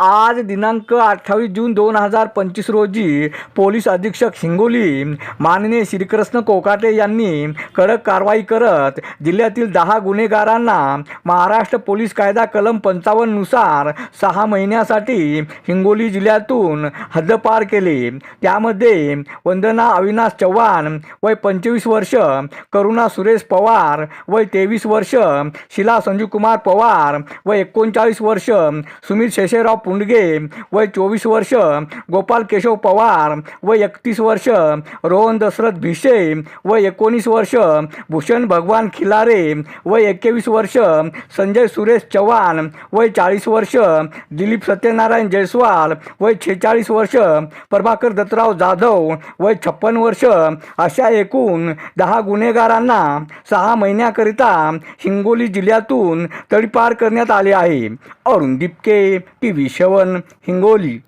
आज दिनांक अठ्ठावीस जून दोन हजार पंचवीस रोजी पोलीस अधीक्षक हिंगोली माननीय श्रीकृष्ण कोकाटे यांनी कडक कारवाई करत जिल्ह्यातील दहा गुन्हेगारांना महाराष्ट्र पोलीस कायदा कलम पंचावन्ननुसार सहा महिन्यासाठी हिंगोली जिल्ह्यातून हद्दपार केले. त्यामध्ये वंदना अविनाश चव्हाण वय पंचवीस वर्ष करुणा सुरेश पवार वय तेवीस वर्ष शिला संजूकुमार पवार वय एकोणचाळीस वर्ष सुमित शेषेराव पुंडगे वय चोवीस वर्ष गोपाल केशव पवार वय एकतीस वर्ष रोहन दशरथ भिसे वय एकोणीस वर्ष भूषण भगवान खिलारे वय एकवीस वर्ष संजय सुरेश चव्हाण वय चाळीस वर्ष दिलीप सत्यनारायण जयस्वाल वय छेचाळीस वर्ष प्रभाकर दत्तराव जाधव वय छप्पन वर्ष अशा एकूण दहा गुन्हेगारांना सहा महिन्याकरिता हिंगोली जिल्ह्यातून तडीपार करण्यात आले आहे. अरुण दिपके टी व्ही शवन हिंगोली.